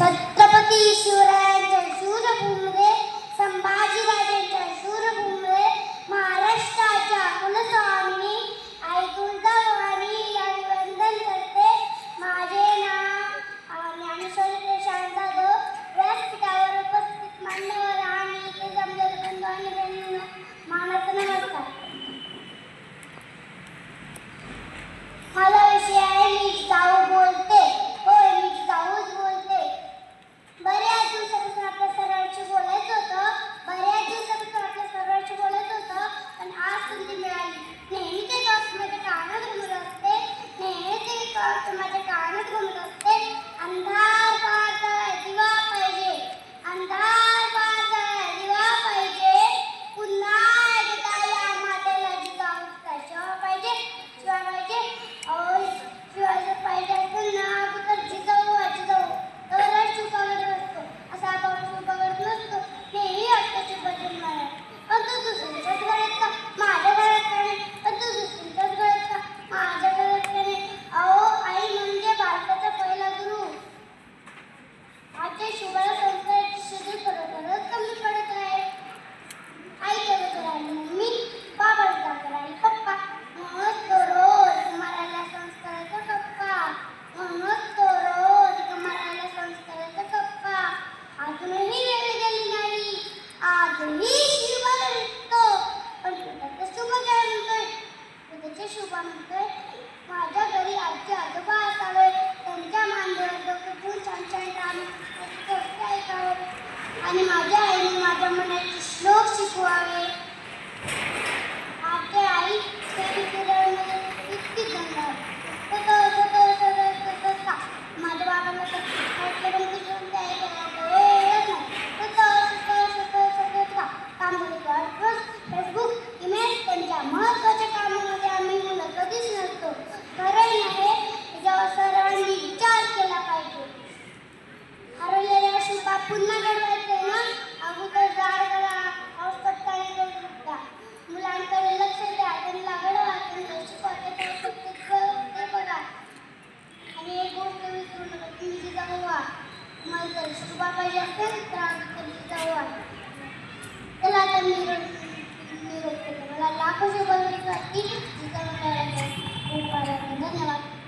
छत्रपती शिवरायांच्या शूरभूमीने आणि माझ्या आईने माझ्या मनाचे श्लोक शिकवावे बाबाजी असतात जाऊ त्याला आता मी निरोप केला मला लाखो शोभा धन्यवाद